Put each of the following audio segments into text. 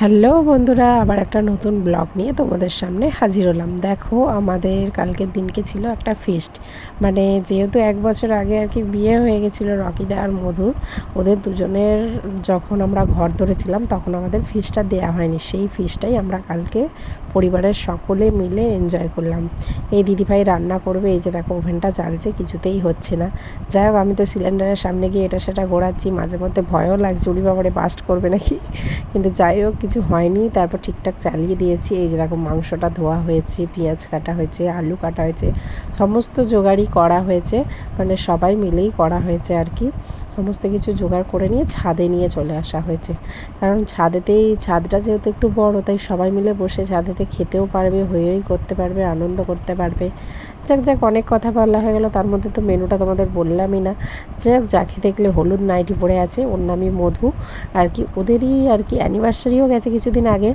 Hello বন্ধুরা, আবার একটা নতুন ব্লগ নিয়ে তোমাদের সামনে হাজির হলাম। দেখো, আমাদের কালকের দিনকে ছিল একটা ফিস্ট মানে যেহেতু এক বছর আগে আর কি বিয়ে হয়ে গেছিল রকিদা আর মধুর ওদের দুজনের যখন আমরা ঘর ধরেছিলাম তখন আমাদের ফিস্টটা দেওয়া হয়নি। সেই ফিস্টটাই আমরা কালকে পরিবারের সকলে মিলে এনজয় করলাম। এই দিদিভাই রান্না করবে, এই যে দেখো ওভেনটা চালছে কিছুতেই হচ্ছে না। যাই হোক, আমি তো সিলিন্ডারের সামনে গিয়ে এটা সেটা ঘোরাচ্ছি মাঝে মধ্যে ভয়ও লাগছে উড়ি বাবারে বাস্ট করবে নাকি? কিন্তু যাই হোক কিছু হয়নি। তারপর ঠিকঠাক চালিয়ে দিয়েছি। এই যে দেখো মাংসটা ধোয়া হয়েছে, পেঁয়াজ কাটা হয়েছে, আলু কাটা হয়েছে, সমস্ত জোগাড়ই করা হয়েছে। মানে সবাই মিলেই করা হয়েছে আর কি। সমস্ত কিছু জোগাড় করে নিয়ে ছাদে নিয়ে চলে আসা হয়েছে। কারণ ছাদেতেই, ছাদটা যেহেতু একটু বড়, তাই সবাই মিলে বসে ছাদেতে খেতেও পারবে, হয়েই করতে পারবে, আনন্দ করতে পারবে। যাক যাক, অনেক কথা বলা হয়ে গেলো। তার মধ্যে তো মেনুটা তোমাদের বললামই না। যাই হোক যাকে দেখলে হলুদ নাইটি পরে আছে, ওর নামই মধু। আর কি ওদেরই আর কি অ্যানিভার্সারিও গেছে কিছুদিন আগে।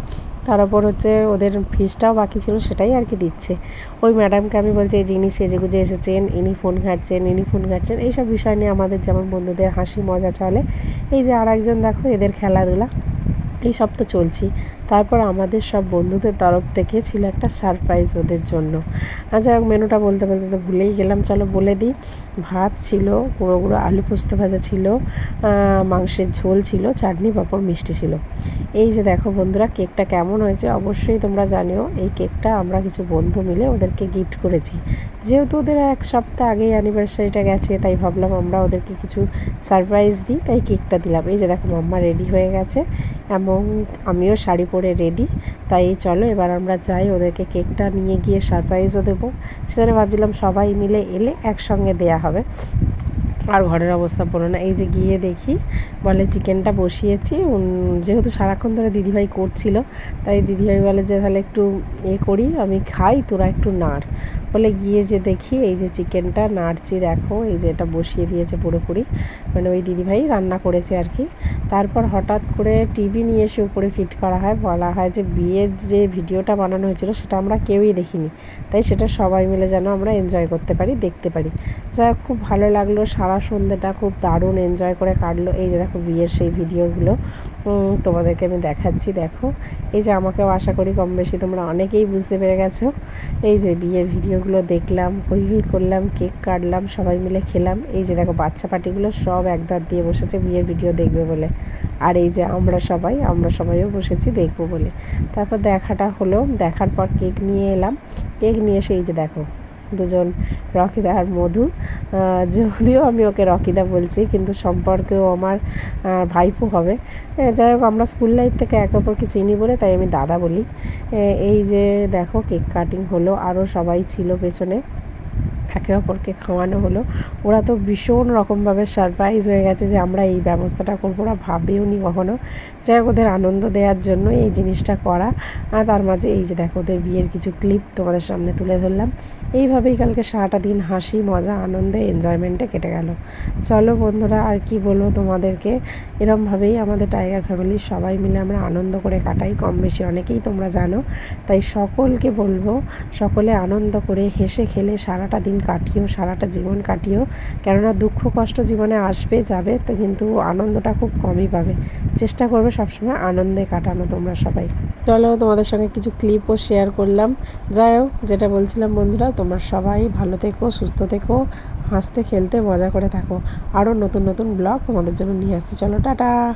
তার উপর হচ্ছে ওদের ফিসটাও বাকি ছিল, সেটাই আর কি দিচ্ছে। ওই ম্যাডামকে আমি বলছি, এই জিনিস সেজে গুজে এসেছেন, ইনি ফোন ঘাটছেন, ইনি ফোন ঘাটছেন, এইসব বিষয় নিয়ে আমাদের যেমন বন্ধুদের হাসি মজা চলে। এই যে আর একজন দেখো, এদের খেলাধুলা। এই সব তো চলছি। তারপর আমাদের সব বন্ধুদের তরফ থেকে ছিল একটা সারপ্রাইজ ওদের জন্য। আচ্ছা মেনুটা বলতে বলতে তো ভুলেই গেলাম। চলো বলে দিই, ভাত ছিল, গুঁড়ো গুঁড়ো আলু পোস্ত ভাজা ছিল মাংসের ঝোল ছিল, চাটনি পাঁপড় মিষ্টি ছিল। এই যে দেখো বন্ধুরা, কেকটা কেমন হয়েছে অবশ্যই তোমরা জানিও। এই কেকটা আমরা কিছু বন্ধু মিলে ওদেরকে গিফট করেছি। যেহেতু ওদের এক সপ্তাহ আগেই অ্যানিভার্সারিটা গেছে, তাই ভাবলাম আমরা ওদেরকে কিছু সারপ্রাইজ দিই, তাই কেকটা দিলাম। এই যে দেখো, মাম্মা রেডি হয়ে গেছে। এবং আমিও শাড়ি পরে রেডি তাই চলো এবার আমরা যাই ওদেরকে কেকটা নিয়ে গিয়ে সারপ্রাইজও দেবো। সেখানে ভাবছিলাম সবাই মিলে এলে একসঙ্গে দেয়া হবে। আর ঘরের অবস্থা বলো না, এই যে গিয়ে দেখি, বলে চিকেনটা বসিয়েছি। যেহেতু সারাক্ষণ ধরে দিদিভাই করছিল, তাই দিদিভাই বলে যে তাহলে একটু এ করি, আমি খাই, তোরা একটু নাড়। বলে গিয়ে যে দেখি, এই যে চিকেনটা নাড়ছি দেখো, এই যে এটা বসিয়ে দিয়েছে পুরোপুরি মানে ওই দিদিভাই রান্না করেছে আর কি। তারপর হঠাৎ করে টিভি নিয়ে এসে উপরে ফিট করা হয়, বলা হয় যে বিয়ের যে ভিডিওটা বানানো হয়েছিল সেটা আমরা কেউই দেখিনি। তাই সেটা সবাই মিলে যেন আমরা এনজয় করতে পারি, দেখতে পারি। যা খুব ভালো লাগল, সারা সন্ধ্যেটা খুব দারুণ এনজয় করে কাটলো। এই যে দেখো বিয়ের সেই ভিডিওগুলো তোমাদেরকে আমি দেখাচ্ছি, দেখো। এই যে আমাকেও আশা করি কম বেশি তোমরা অনেকেই বুঝতে পেরে গেছো। এই যে বিয়ের ভিডিওগুলো দেখলাম, হই হই করলাম, কেক কাটলাম, সবাই মিলে খেলাম। এই যে দেখো, বাচ্চা পার্টিগুলো সব একদার দিয়ে বসেছে, বিয়ের ভিডিও দেখবে বলে। আর এই যে আমরা সবাই, আমরা সবাইও বসেছি দেখব বলে। তারপর দেখাটা হলো, দেখার পর কেক নিয়ে এলাম। কেক নিয়ে এসে এই যে দেখো দুজন রকিদা আর মধু। যদিও আমি ওকে রকিদা বলছি, কিন্তু সম্পর্কেও আমার ভাইপো হবে। যাই হোক, আমরা স্কুল লাইফ থেকে একে অপরকে চিনি বলে তাই আমি দাদা বলি। এই যে দেখো কেক কাটিং হলো আরও সবাই ছিল পেছনে। একে অপরকে খাওয়ানো হলো। ওরা তো ভীষণ রকমভাবে সারপ্রাইজ হয়ে গেছে যে আমরা এই ব্যবস্থাটা করব। ওরা ভাবেও নি কখনো। যাই হোক, ওদের আনন্দ দেওয়ার জন্য এই জিনিসটা করা। আর তার মাঝে এই যে দেখো, ওদের বিয়ের কিছু ক্লিপ তোমাদের সামনে তুলে ধরলাম। এইভাবেই কালকে সারাটা দিন হাসি, মজা, আনন্দে এনজয়মেন্টে কেটে গেল। চলো বন্ধুরা, আর কি বলব তোমাদেরকে? এরমভাবেই আমাদের টাইগার ফ্যামিলির সবাই মিলে আমরা আনন্দ করে কাটাই। কম বেশি অনেকেই তোমরা জানো। তাই সকলকে বলব, সকলে আনন্দ করে হেসে খেলে সারাটা দিন কাটিও, সারাটা জীবন কাটিও। কেননা দুঃখ, কষ্ট জীবনে আসবে, যাবে, তো কিন্তু আনন্দটা খুব কমই পাবে। চেষ্টা করবে সবসময় আনন্দে কাটানো তোমরা সবাই। চলো তোমাদের সঙ্গে কিছু ক্লিপও শেয়ার করলাম। যাই হোক, যেটা বলছিলাম বন্ধুরা, তোমরা সবাই ভালো থেকো, সুস্থ থেকো, হাসতে, খেলতে, মজা করে থাকো। আরও নতুন নতুন ব্লগ তোমাদের জন্য নিয়ে আসছি। চলো, টাটা!